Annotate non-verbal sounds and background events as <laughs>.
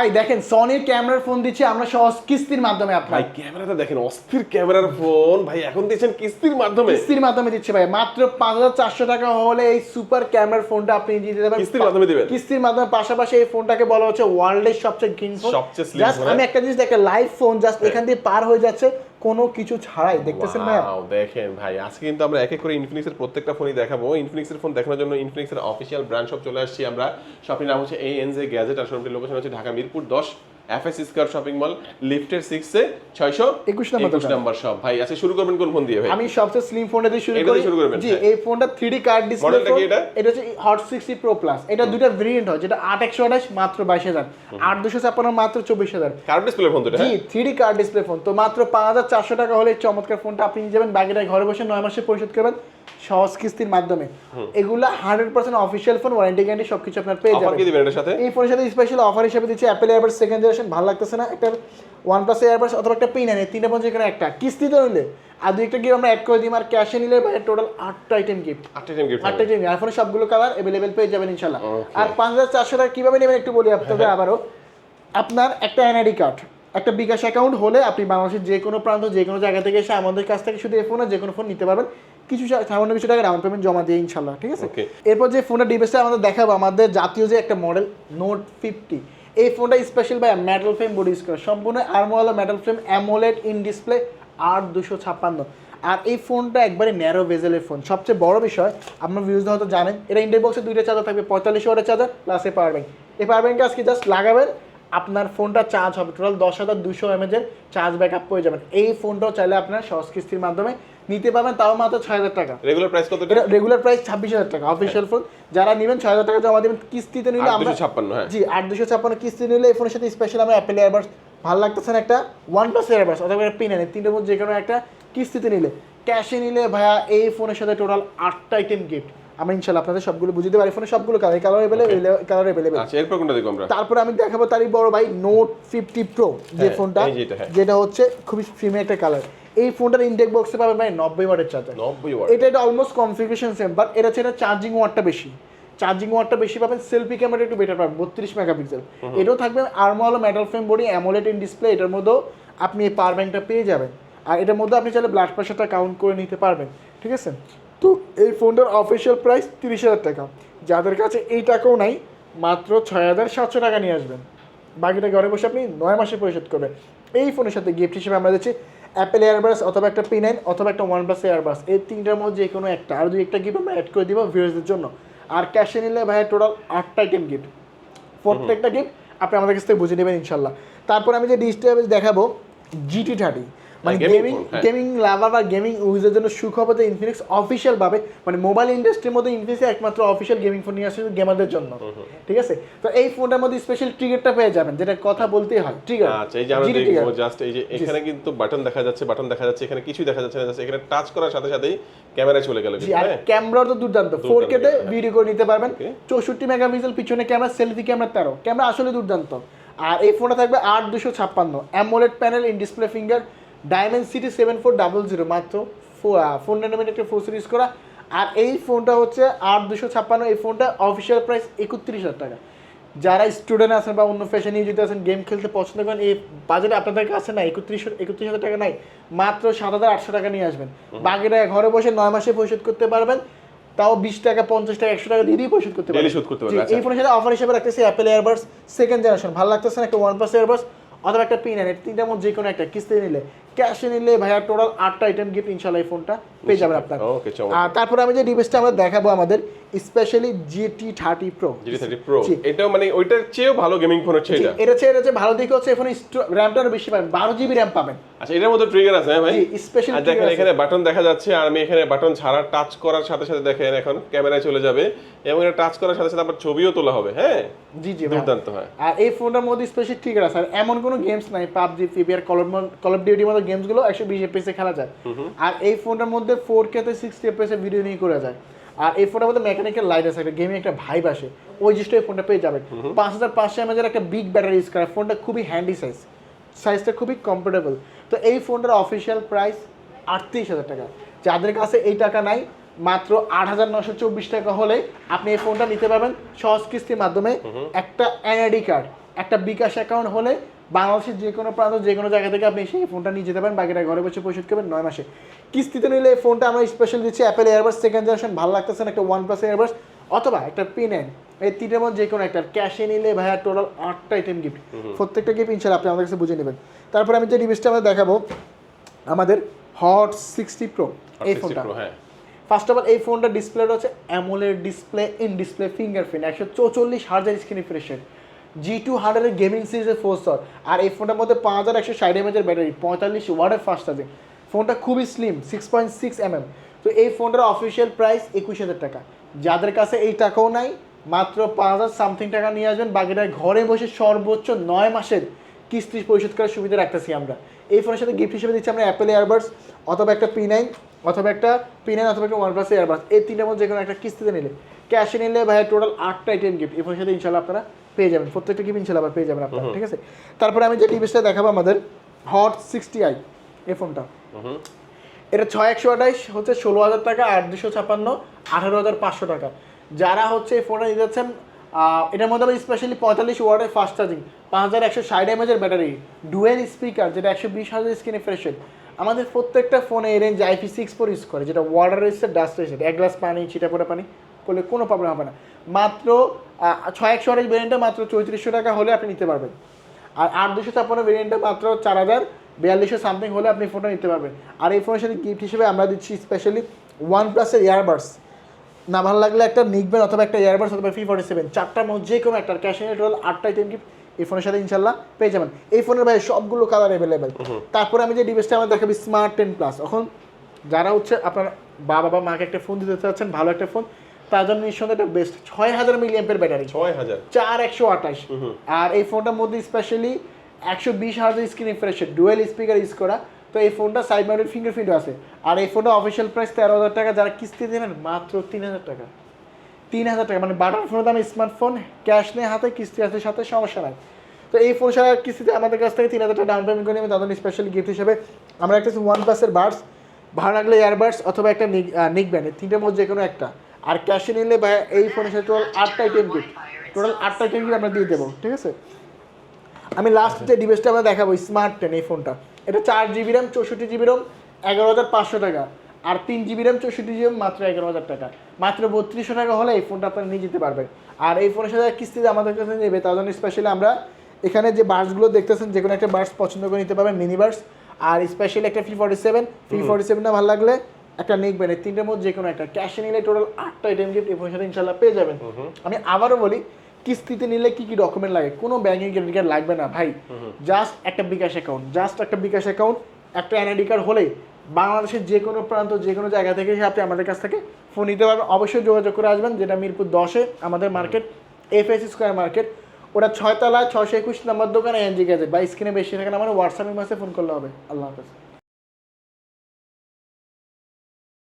ভাই দেখেন সনির ক্যামেরার ফোন দিচ্ছে আমরা সহজ কিস্তির মাধ্যমে আপনার। ভাই ক্যামেরাটা দেখেন অস্থির ক্যামেরার ফোন ভাই এখন দিচ্ছেন কিস্তির মাধ্যমে। কিস্তির মাধ্যমে দিচ্ছে ভাই মাত্র পাঁচ হাজার চারশো টাকা হলে এই সুপার ক্যামেরার ফোনটা আপনি দিতে পারেন কিস্তির মাধ্যমে দিবেন? কিস্তির মাধ্যমে পাশাপাশি এই ফোনটাকে বলা হচ্ছে ওয়ার্ল্ডের সবচেয়ে গ্রিন ফোন সবচেয়ে হ্যাঁ? আমি একটা জিনিস দেখে লাইভ ফোন জাস্ট এখান দিয়ে পার হয়ে যাচ্ছে। কোনো কিছু ছাড়াই, দেখতেছেন ভাই দেখেন ভাই, আজকে কিন্তু আমরা এক এক করে ইনফিনিক্সের প্রত্যেকটা ফোনই দেখাবো। ইনফিনিক্সের ফোন দেখানোর জন্য ইনফিনিক্সের অফিসিয়াল ব্র্যান্ড শপ চলে আসছি আমরা। শপিং নাম হচ্ছে এই এনজে গ্যাজেট আর শোরুমটির লোকেশন হচ্ছে ঢাকা মিরপুর দশ। স্কয়ার শপিং মল লিফটের সিক্সে ছয়শো 21 নম্বর একুশ। নাম্বার শপ ভাই আজকে শুরু করবেন কোন ফোন দিয়ে ভাই? আমি সবচেয়ে স্লিম ফোনটা দিয়ে শুরু করি। শুরু করবেন, জি হ্যাঁ। এই ফোনটা থ্রি কার্ড ডিসপ্লে এটা? এটা হচ্ছে হট সিক্সটি প্রো প্লাস এটা দুইটা ভেরিয়েন্ট হয় যেটা আট একশো আঠাশ মাত্র বাইশ হাজার। আট দুশো ছাপ্পান্ন মাত্র চব্বিশ হাজার। কার্ভ ডিসপ্লে ফোন তো জি? থ্রি কার্ড ডিসপ্লে ফোন তো মাত্র পাঁচ হাজার চারশো টাকা হলে চমৎকার ফোনটা আপনি নিয়ে যাবেন। বাকিটা ঘরে বসে নয় মাসে পরিশোধ করবেন। সহজ কিস্তির মাধ্যমে। এগুলা hundred percent official phone warranty guarantee সবকিছু আপনার পেয়ে কি যাবেন। দিবেন এটার সাথে? এই ফোনের সাথে স্পেশাল অফার হিসেবে দিচ্ছে অ্যাপেল এয়ারবাস সেকেন্ড জেনারেশন ভালো লাগতেছে না? একটা ওয়ান প্লাস এয়ারবাস অথবা একটা পিন আনে তিনটা পঞ্চাশ এখানে একটা। কিস্তিতে নিলে। আর দুই একটা গিয়ে আমরা অ্যাড করে দিই আর ক্যাশে নিলে টোটাল আটটা আইটেম গিফট আটটা টাইম গিফট আটটা আইটেম আইফোনের সবগুলো কালার অ্যাভেলেবেল পেয়ে যাবেন ইনশাল্লাহ আর পাঁচ হাজার চারশো টাকা কীভাবে নেবেন একটু বলি আপনাদের <laughs> আবারও। আপনার একটা এনআইডি কার্ড একটা বিকাশ অ্যাকাউন্ট হলে আপনি বাংলাদেশের যে কোনো প্রান্ত যে কোনো জায়গা থেকে এসে আমাদের কাছ থেকে শুধু এই ফোনে যে কোনো ফোন নিতে পারবেন। কিছু সামান্য কিছু টাকা ডাউন পেমেন্ট জমা দিয়ে ইনশাল্লাহ ঠিক আছে? এরপর যে ফোনের ডিভাইসটা আমাদের দেখাবো আমাদের জাতীয় যে একটা মডেল নোট ফিফটি এই ফোনটা special by metal frame body square সম্পূর্ণ আর্মওয়ালা metal frame AMOLED in display আট দুশো ছাপ্পান্ন। আর এই ফোনটা একবারে ন্যারো ভেজেলের ফোন সবচেয়ে বড় বিষয় আপনার ভিউজ হয়তো জানেন এটা ইন্ডিয়া বক্সে দুইটা চার্জার থাকবে পঁয়তাল্লিশ ওয়াটের charger plus a power bank এই পাওয়ার ব্যাংকটা আজকে জাস্ট লাগাবেন আপনার ফোনটা চার্জ হবে। টোটাল দশ হাজার দুশো এমএজের চার্জ ব্যাক আপ পেয়ে যাবেন এই ফোনটাও চাইলে আপনার সহজ কিস্তির মাধ্যমে নিতে পারবেন। তাও মাত্র ছয় হাজার টাকা। রেগুলার প্রাইস কত? রেগুলার প্রাইস ছাব্বিশ হাজার টাকা। অফিসিয়াল ফোন যারা নেবেন ছয় হাজার টাকা জমা দেবেন। কিস্তিতে নিলে আমরা ছাপ্পান্ন হ্যাঁ। জি আট দুশো ছাপ্পান্ন কিস্তি নিলে এই ফোনের সাথে স্পেশাল আমরা অ্যাপেল এয়ারবাস ভালো লাগতেছে না একটা ওয়ান প্লাস এয়ারবাস অথবা একটা পিন আনে তিনটের মধ্যে যে কোনো একটা কিস্তিতে নিলে। ক্যাশে নিলে ভাইয়া এই ফোনের সাথে টোটাল আটটা আইটেম গিফট আমরা ইনশাল্লাহ আপনাদের সবগুলো বুঝতে পারি ফোনের সবগুলো colour colour available colour available আচ্ছা এরপর কোনটা দেখব আমরা? তারপরে আমি দেখাবো তারই বড় ভাই নোট ফিফটি প্রো যে হ্যাঁ, ফোনটা যেটা, হ্যাঁ। যেটা হচ্ছে খুবই প্রিমিয়াম একটা কালার এই ফোনটার ইনটেক বক্সে পাবেন ভাই নব্বই ওয়াটের চার্জার নব্বই ওয়াট এটা এটা অলমোস্ট কনফিগারেশন সেম বাট এটা হচ্ছে এটা চার্জিং ওয়াটটা বেশি। চার্জিং ওয়াটটা বেশি পাবেন সেলফি ক্যামেরা একটু বেটার পাবেন বত্রিশ মেগাপিক্সেল এটাও থাকবে আর্মওয়ালা metal frame body AMOLED in display এটার মধ্যেও আপনি এই পাওয়ার ব্যাংকটা পেয়ে যাবেন। আর এটার মধ্যে আপনি চাইলে ব্লাড প্রেশারটা কাউন্ট করে নিতে পারবেন ঠিক আছে? তো এই ফোনটার অফিসিয়াল প্রাইস তিরিশ হাজার টাকা। যাদের কাছে এই টাকাও নাই, মাত্র ছয় হাজার সাতশো টাকা নিয়ে আসবেন। বাকিটা ঘরে বসে আপনি নয় মাসে পরিশোধ করবেন। এই ফোনের সাথে গিফট হিসেবে আমরা দিচ্ছি অ্যাপেল এয়ারবাস অথবা একটা পি নাইন অথবা একটা ওয়ান প্লাস এয়ারবাস এই তিনটার মধ্যে যে কোনো একটা। আর দুই একটা গিফট আমরা অ্যাড করে দিব ভিউয়ার্সদের জন্য। আর ক্যাশে নিলে ভাইয়া টোটাল আটটা আইটেম গিফট প্রত্যেকটা গিফট আপনি আমাদের কাছ থেকে বুঝে নেবেন ইনশাল্লাহ। তারপর আমি যে ডিজিটাল দেখাবো জিটি থার্টি মানে গেমিং। গেমিং লাভার বা গেমিং ইউজের জন্য সুখবর যে ইনফিনিক্স অফিসিয়াল ভাবে মানে মোবাইল ইন্ডাস্ট্রির মধ্যে ইনফিনিক্স একমাত্র অফিসিয়াল গেমিং ফোন নিয়ে আসছে গেমারদের জন্য। ঠিক আছে? তো এই ফোনটার মধ্যে স্পেশাল ট্রিগারটা পেয়ে যাবেন যেটা কথা বলতেই হয়। ট্রিগার আচ্ছা এই যে আমরা দেখব জাস্ট এই যে এখানে কিন্তু বাটন দেখা যাচ্ছে বাটন দেখা যাচ্ছে এখানে কিছুই দেখা যাচ্ছে না এখানে টাচ করার সাথে সাথেই ক্যামেরায় চলে গেল আর ক্যামেরা তো দুর্দান্ত। ফোর কে তে ভিডিও করে নিতে পারবেন। Okay. চৌষট্টি মেগাপিক্সেল পিছনে ক্যামেরা সেলফি ক্যামেরা তেরো। ক্যামেরা আসলে দুর্দান্ত। আর এই ফোনটা থাকবে আট দুশো ছাপ্পান্ন। AMOLED panel in display finger diamond city seven four double zero মাত্র ফোন নাইনটি একটা ফোর সিরিজ করা। আর এই ফোনটা হচ্ছে আট দুশো ছাপ্পান্ন এই ফোনটা অফিসিয়াল প্রাইস একত্রিশ হাজার টাকা। যারা স্টুডেন্ট আছেন বা অন্য ফ্যাশন নিয়ে যদি আছেন গেম খেলতে পছন্দ করেন এই বাজেট আপনাদের কাছে না একত্রিশ একত্রিশ হাজার টাকা নাই মাত্র সাত হাজার আটশো টাকা নিয়ে আসবেন। বাকিটা ঘরে বসে নয় মাসে পরিশোধ করতে পারবেন তাও বিশ টাকা পঞ্চাশ টাকা একশো টাকা দিয়ে দিয়ে পরিশোধ করতে পারবেন। শোধ করতে পারবেন, আচ্ছা। এই ফোনের সাথে অফার হিসেবে রাখতেছি অ্যাপেল এয়ারবাডস সেকেন্ড জেনারেশন ভালো লাগতেছে না একটা ওয়ান প্লাস এয়ারবাডস অথবা একটা পিন এর তিনটার মধ্যে যে কোনো একটা কিস্তি নিলে। ক্যাশে নিলে ভাইয়া টোটাল আটটা আইটেম গিফট ইনশাল্লাহ এই ফোনটা পেয়ে যাবেন আপনার। আর তারপরে আমি যে ডিভাইসটা আমরা দেখাবো আমাদের specially GT thirty pro GT thirty pro এটাও মানে ওইটার চেয়েও ভালো গেমিং ফোন হচ্ছে এটা? এটা হচ্ছে এটা ভালো দিক হচ্ছে এখানে র্যামটা আরও বেশি পাবেন বারো জিবি র্যাম পাবেন। আচ্ছা এটার মধ্যে ট্রিগার আছে হ্যাঁ ভাই? আর দেখেন এখানে বাটন দেখা যাচ্ছে আর আমি এখানে বাটন ছাড়া টাচ করার সাথে সাথে দেখেন এখন ক্যামেরায় চলে যাবে এবং এটা টাচ করার সাথে সাথে আবার ছবিও তোলা হবে হ্যাঁ? জি জি। দুর্দান্ত হয়। আর এই ফোনটার মধ্যে স্পেশাল ট্রিগার আছে আর এমন কোনো গেমস নাই পাবজি ফিবিআর কল কল অফ ডিউটির মতো গেমসগুলো একশো বিশ এফপিএসে খেলা যায়। আর এই ফোনটার মধ্যে ফোর কেতে সিক্সটি এফপিএসে ভিডিও নিয়ে করা যায়। আর এই ফোনটার মধ্যে মেকানিক্যাল লাইট আছে একটা গেমিং একটা ভাইব আসে। ওই জিনিসটা এই ফোনটা পেয়ে যাবেন। পাঁচ হাজার পাঁচশো এমএজের একটা বিগ ব্যাটারি ইউজ করে ফোনটা খুবই হ্যান্ডি সাইজ সাইজটা খুবই কমফোর্টেবল তো এই ফোনটার অফিসিয়াল প্রাইস আটত্রিশ হাজার টাকা। যাদের কাছে এই টাকা নাই মাত্র আট হাজার নশো চব্বিশ টাকা হলে আপনি এই ফোনটা নিতে পারবেন সহজ কিস্তির মাধ্যমে একটা এনআইডি কার্ড একটা বিকাশ অ্যাকাউন্ট হলে বাংলাদেশের যে কোনো প্রান্ত যে কোনো জায়গা থেকে আপনি সেই ফোনটা নিয়ে যেতে পারেন বাকিটা ঘরে বসে পরিশোধ করবেন নয় মাসে। কিস্তিতে নিলে এই ফোনটা আমরা স্পেশাল দিচ্ছি অ্যাপেল এয়ারবাস সেকেন্ড জেনারেশন ভালো লাগতেছে না একটা ওয়ান প্লাস এয়ারবাস অথবা একটা পিন নাইন এই তিনটের মধ্যে যে কোনো একটা ক্যাশে নিলে ভাইয়া টোটাল আটটা আইটেম গিফট প্রত্যেকটা গিফট ইনশাল আপনি আমাদের কাছে বুঝে নেবেন। তারপর আমি যে ডিভাইসটা আমরা দেখাবো আমাদের হট সিক্সটি প্রো এই ফোনটা। ফার্স্ট অফ অল এই ফোনটা ডিসপ্লেটা হচ্ছে AMOLED display in display fingerprint একশো চৌচল্লিশ হাজার স্ক্রিন রিফ্রেশের জি টু হান্ড্রেডের গেমিং সিরিজের ফোর স্টার আর এই ফোনটার মধ্যে পাঁচ হাজার একশো ষাট এমএচের ব্যাটারি পঁয়তাল্লিশ ওয়ার্ডের ফাস্ট চার্জিং ফোনটা খুবই slim six point six MM তো এই ফোনটার অফিসিয়াল প্রাইস একুশ হাজার টাকা। যাদের কাছে এই টাকাও নাই, মাত্র পাঁচ হাজার সামথিং টাকা নিয়ে আসবেন। বাকিটা ঘরে বসে সর্বোচ্চ নয় মাসের কিস্তি পরিশোধ করার সুবিধা রাখতেছি আমরা। এই ফোনের সাথে গিফট হিসেবে দিচ্ছি আমরা অ্যাপেল এয়ারবাডস অথবা একটা পি নাইন অথবা একটা পি নাইন অথবা একটা ওয়ান প্লাস এয়ারবাডস এই তিনটার মধ্যে যে কোনো একটা কিস্তিতে নিলে। ক্যাশে নিলে ভাই টোটাল আটটা আইটেম গিফট এই ফোনের সাথে ইনশাল্লাহ আপনারা পেয়ে যাবেন প্রত্যেকটা গিফট ইনশাল্লাহ আবার পেয়ে যাবেন আপনারা ঠিক আছে? তারপরে আমি যে ডিভাইসটা দেখাবো আমাদের হট সিক্সটি আই এই ফোনটা এটা ছয় একশো আঠাইশ হচ্ছে ষোলো হাজার টাকা আর দুশো ছাপান্ন আঠারো হাজার পাঁচশো টাকা। যারা হচ্ছে এই ফোনটা নিতে যাচ্ছেন এটার মধ্যে আবার স্পেশালি পঁয়তাল্লিশ ওয়ার্ডের ফাস্ট চার্জিং পাঁচ হাজার একশো ষাট এমএজের ব্যাটারি ডুয়েল স্পিকার যেটা একশো বিশ হাজার স্ক্রিনে ফ্রেশের আমাদের প্রত্যেকটা ফোনে এই range IP six four use করে যেটা ওয়াটার রেসে ডাস্ট রেসে এক গ্লাস পানি ছিটা পড়ে পানি করলে কোনো প্রবলেম হবে না। মাত্র ছয় একশো আঠাইশ ভ্যারিয়েন্টটা মাত্র চৌত্রিশশো টাকা হলে আপনি নিতে পারবেন। আর আট দুশো ছাপ্পান্ন ভেরিয়েন্টটা মাত্র চার হাজার বিয়াল্লিশশো সামথিং হলে আপনি ফোনটা নিতে পারবেন। আর এই ফোনের সাথে গিফট হিসেবে আমরা দিচ্ছি স্পেশালি ওয়ান প্লাসের ইয়ারবাডস না ভালো লাগলে একটা নিকবেন অথবা একটা ইয়ারবাডস অথবা ফি ফর্টি সেভেন চারটার মধ্যে যে কোনো একটা ক্যাশ এনে টোটাল আটটা আইটেম গিফট এই ফোনের সাথে ইনশাল্লাহ পেয়ে যাবেন। এই ফোনের ভাই সবগুলো কালার অ্যাভেলেবেল তারপরে আমি যে ডিভাইসটা আমরা দেখাবি স্মার্ট টেন প্লাস এখন যারা হচ্ছে আপনার বাবা বা মাকে একটা ফোন দিতে চাচ্ছেন ভালো একটা ফোন তার জন্য নিঃসন্দেহে একটা বেস্ট ছয় হাজার মিলিয়ামের ব্যাটারি ছয় হাজার। চার একশো আঠাশ। আর এই ফোনটার মধ্যে স্পেশালি একশো বিশ হাজার স্ক্রিন রিফ্রেশের ডুয়েল স্পিকার ইউজ করা। তো এই ফোনটা সাইড মাউন্টেড ফিঙ্গারপ্রিন্ট আছে। আর এই ফোনটা অফিসিয়াল প্রাইস তেরো হাজার টাকা। যারা কিস্তি দেবেন মাত্র তিন হাজার টাকা। তিন হাজার টাকা। মানে বাটার ফোনের দাম স্মার্টফোন ক্যাশ নেই হাতে কিস্তি আছে সাথে সমস্যা নাই। তো এই ফোন ছাড়া কিস্তিতে আমাদের কাছ থেকে তিন হাজার টাকা ডাউন পেমেন্ট করে নেবে তাদের স্পেশাল গিফট হিসেবে আমরা একটা ওয়ান প্লাসের বাডস ভালো লাগলে ইয়ারবাডস অথবা একটা নিক ব্যান্ডের তিনটের মধ্যে যে কোনো একটা। আর ক্যাশে নিলে ভাই এই ফোনের সাথে টোটাল আটটা আইটেম গিফট টোটাল আটটা আইটেম গিফট আমরা দিয়ে দেবো ঠিক আছে? আমি লাস্ট যে ডিভাইসটা আমরা দেখাবো স্মার্ট টেন এই ফোনটা এটা চার জিবি র্যাম চৌষট্টি জিবি র্যাম এগারো হাজার পাঁচশো টাকা। আর তিন জিবি র্যাম চৌষট্টি জিবি মাত্র এগারো হাজার টাকা। মাত্র বত্রিশশো টাকা হলে এই ফোনটা আপনারা নিয়ে যেতে পারবেন। আর এই ফোনের সাথে কিস্তিতে আমাদের কাছে নেবে তার জন্য স্পেশালি আমরা এখানে যে বার্সগুলো দেখতেছেন যে কোনো একটা বার্স পছন্দ করে নিতে পারবেন মিনি বার্স আর স্পেশালি একটা F forty seven F forty সেভেনটা ভালো লাগলে একটা নিকবেন এই তিনটের মধ্যে যে কোনো একটা ক্যাশে নিলে টোটাল আটটা আইটেম গিফট এই সাথে ইনশাল্লাহ পেয়ে যাবেন। আমি আবারও বলি কিস্তিতে নিলে কি কি ডকুমেন্ট লাগে? কোনো ব্যাংকিং ক্রেডিট কার্ড লাগবে না ভাই। জাস্ট একটা বিকাশ অ্যাকাউন্ট জাস্ট একটা বিকাশ অ্যাকাউন্ট একটা এনআইডি কার্ড হলে বাংলাদেশের যে কোনো প্রান্ত যে কোনো জায়গা থেকে আপনি আমাদের কাছ থেকে ফোন নিতে পারবেন। অবশ্যই যোগাযোগ করে আসবেন যেটা মিরপুর দশে আমাদের মার্কেট এফএস স্কোয়ার মার্কেট ওটা ছয়তলা ছশো একুশ নম্বর দোকানে এনজি গেছে বা স্ক্রিনে বেশি থাকে না মানে হোয়াটসঅ্যাপের মাসে ফোন করলে হবে। আল্লাহ হাফেজ।